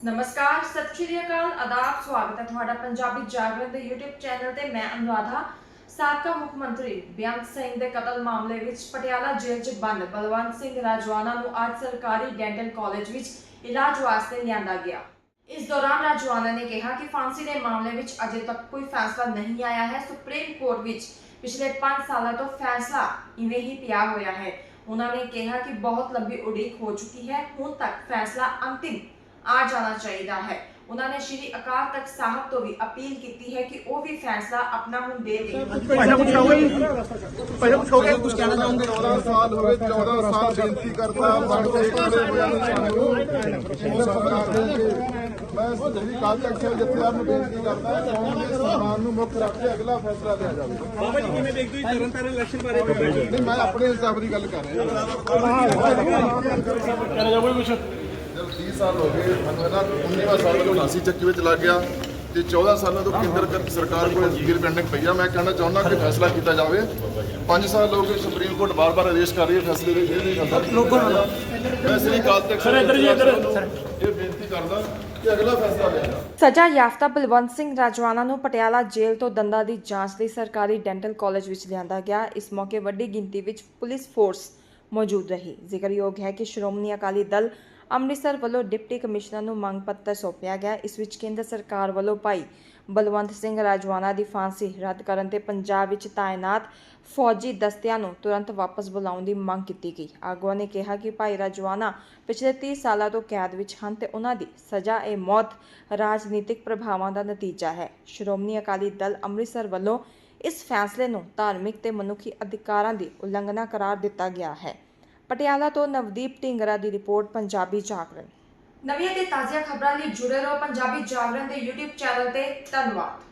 ਨਮਸਕਾਰ, ਸਤਿ ਸ਼੍ਰੀ ਅਕਾਲ, ਆਦਾਬ, ਸਵਾਗਤ ਹੈ ਤੁਹਾਡਾ ਪੰਜਾਬੀ ਜਾਗਰਣ ਦੇ YouTube ਚੈਨਲ ਤੇ ਮੈਂ ਅਨੁਰਾਧਾ, ਸਾਬਕਾ ਮੁੱਖ ਮੰਤਰੀ ਬੇਅੰਤ ਸਿੰਘ ਦੇ ਕਤਲ ਮਾਮਲੇ ਵਿੱਚ ਪਟਿਆਲਾ ਜੇਲ੍ਹ 'ਚ ਬੰਦ। ਬਲਵੰਤ ਸਿੰਘ ਰਾਜਵਾਨਾ ਨੂੰ ਅੱਜ ਸਰਕਾਰੀ ਡੈਂਟਲ ਕਾਲਜ ਵਿੱਚ ਇਲਾਜ ਵਾਸਤੇ ਲਿਆਂਦਾ ਗਿਆ। ਇਸ ਦੌਰਾਨ ਰਾਜਵਾਨਾ ਨੇ ਕਿਹਾ ਕਿ ਫਾਂਸੀ ਦੇ ਮਾਮਲੇ ਵਿੱਚ ਅਜੇ ਤੱਕ ਕੋਈ ਫੈਸਲਾ ਨਹੀਂ ਆਇਆ ਹੈ। ਸੁਪਰੀਮ ਕੋਰਟ ਵਿੱਚ ਪਿਛਲੇ 5 ਸਾਲਾਂ ਤੋਂ ਫੈਸਲਾ ਇਵੇਂ ਹੀ ਪਿਆ ਹੋਇਆ ਹੈ। ਉਹਨਾਂ ਨੇ ਕਿਹਾ ਕਿ ਬਹੁਤ ਲੰਬੀ ਉਡੀਕ ਹੋ ਚੁੱਕੀ ਹੈ। ਹੁਣ ਤੱਕ ਫੈਸਲਾ ਅੰਤਿਮ ਆ ਜਾਣਾ ਚਾਹੀਦਾ ਹੈ। ਉਹਨਾਂ ਨੇ ਸ਼੍ਰੀ ਅਕਾਲ ਤਖਤ ਸਾਹਿਬ ਤੋਂ ਵੀ ਅਪੀਲ ਕੀਤੀ ਹੈ ਕਿ ਉਹ ਵੀ ਫੈਸਲਾ ਆਪਣਾ ਹੁਣ ਦੇ ਦੇਣ। ਭਾਈ ਕੁਝ ਕਹੋਗੇ ਭਾਈ ਕੁਝ ਕਹੋਗੇ ਕੁਝ ਕਹਿਣਾ ਚਾਹੁੰਦੇ 14 ਸਾਲ ਹੋ ਗਏ 14 ਸਾਲ ਬੇਨਤੀ ਕਰਦਾ ਬਣ ਕੇ ਦੇ ਮੈਂ ਜਿਹੜੀ ਕਾਲ ਤੱਕ ਸੇ ਜਿੱਥੇ ਆਪ ਨੂੰ ਬੇਨਤੀ ਕਰਦਾ ਹੈ ਕੌਮ ਦੇ ਸਨਮਾਨ ਨੂੰ ਮੁੱਖ ਰੱਖ ਕੇ ਅਗਲਾ ਫੈਸਲਾ ਲਿਆ ਜਾਵੇ। ਬਾਬਾ ਜੀ ਕਿਵੇਂ ਦੇਖਦੇ ਹੋ ਤਰਨ ਤਾਰਨ ਇਲੈਕਸ਼ਨ ਬਾਰੇ? ਨਹੀਂ ਮੈਂ ਆਪਣੇ ਹਿਸਾਬ ਦੀ ਗੱਲ ਕਰ ਰਿਹਾ। ਕਹਿਣਾ ਚਾਹੋਗੇ ਕੁਝ ਜਦ 30 ਸਾਲ ਹੋ ਗਏ ਮੈਨੂੰ ਇਹਦਾ 19ਵਾਂ ਸਾਲ ਜਦੋਂ 79 ਚੱਕੀ ਵਿੱਚ ਲੱਗ ਗਿਆ ਤੇ 14 ਸਾਲਾਂ ਤੋਂ ਕੇਂਦਰ ਕਰ- ਸਰਕਾਰ ਕੋਲ ਜੀਰ ਪੈਂਡਿੰਗ ਪਈ ਆ। ਮੈਂ ਕਹਿਣਾ ਚਾਹੁੰਦਾ ਕਿ ਫੈਸਲਾ ਕੀਤਾ ਜਾਵੇ। 5 ਸਾਲ ਹੋ ਗਏ ਸੁਪਰੀਮ ਕੋਰਟ ਬਾਰ-ਬਾਰ ਆਦੇਸ਼ ਕਰ ਰਹੀ ਹੈ ਫੈਸਲੇ ਦੇ ਇਹ ਨਹੀਂ ਕਰਦਾ ਮੈਂ ਸ੍ਰੀ ਅਕਾਲ ਤਖਤ ਸਰ ਇੱਧਰ ਜੀ ਇੱਧਰ। ਇਹ ਬੇਨਤੀ ਕਰਦਾ ਕਿ ਅਗਲਾ ਫੈਸਲਾ ਲਿਆ ਜਾਵੇ। ਸਜ਼ਾ ਯਾਫਤਾ ਬਲਵੰਤ ਸਿੰਘ ਰਾਜਵਾਨਾ ਨੂੰ ਪਟਿਆਲਾ ਜੇਲ੍ਹ ਤੋਂ ਦੰਦਾਂ ਦੀ ਜਾਂਚ ਲਈ ਸਰਕਾਰੀ ਡੈਂਟਲ ਕਾਲਜ ਵਿੱਚ ਲਿਆਂਦਾ ਗਿਆ। ਇਸ ਮੌਕੇ ਵੱਡੀ ਗਿਣਤੀ ਵਿੱਚ ਪੁਲਿਸ ਫੋਰਸ ਮੌਜੂਦ ਰਹੀ। ਜ਼ਿਕਰਯੋਗ ਹੈ ਕਿ ਸ਼੍ਰੋਮਣੀ ਅਕਾਲੀ ਦਲ ਅੰਮ੍ਰਿਤਸਰ ਵੱਲੋਂ ਡਿਪਟੀ ਕਮਿਸ਼ਨਰ ਨੂੰ ਮੰਗ ਪੱਤਰ ਸੌਂਪਿਆ ਗਿਆ। ਇਸ ਵਿੱਚ ਕੇਂਦਰ ਸਰਕਾਰ ਵੱਲੋਂ ਭਾਈ ਬਲਵੰਤ ਸਿੰਘ ਰਾਜਵਾਨਾ ਦੀ ਫਾਂਸੀ ਰੱਦ ਕਰਨ ਤੇ ਪੰਜਾਬ ਵਿੱਚ ਤਾਇਨਾਤ ਫੌਜੀ ਦਸਤਿਆਂ ਨੂੰ ਤੁਰੰਤ ਵਾਪਸ ਬੁਲਾਉਣ ਦੀ ਮੰਗ ਕੀਤੀ ਗਈ। ਆਗੂਆਂ ਨੇ ਕਿਹਾ ਕਿ ਭਾਈ ਰਾਜਵਾਨਾ ਪਿਛਲੇ 30 ਸਾਲਾਂ ਤੋਂ ਕੈਦ ਵਿੱਚ ਹਨ ਤੇ ਉਹਨਾਂ ਦੀ ਸਜ਼ਾ ਇਹ ਮੌਤ ਰਾਜਨੀਤਿਕ ਪ੍ਰਭਾਵਾਂ ਦਾ ਨਤੀਜਾ ਹੈ। ਸ਼੍ਰੋਮਣੀ ਅਕਾਲੀ ਦਲ ਅੰਮ੍ਰਿਤਸਰ ਵੱਲੋਂ ਇਸ ਫੈਸਲੇ ਨੂੰ ਧਾਰਮਿਕ ਤੇ ਮਨੁੱਖੀ ਅਧਿਕਾਰਾਂ ਦੀ ਉਲੰਘਣਾ ਕਰਾਰ ਦਿੱਤਾ ਗਿਆ ਹੈ। ਪਟਿਆਲਾ ਤੋਂ ਨਵਦੀਪ ਢਿੰਗਰਾ ਦੀ ਰਿਪੋਰਟ, ਪੰਜਾਬੀ ਜਾਗਰਣ। ਨਵੀਆਂ ਤੇ ਤਾਜ਼ੀਆਂ ਖਬਰਾਂ ਲਈ ਜੁੜੇ ਰਹੋ ਪੰਜਾਬੀ ਜਾਗਰਣ ਦੇ YouTube ਚੈਨਲ ਤੇ। ਧੰਨਵਾਦ।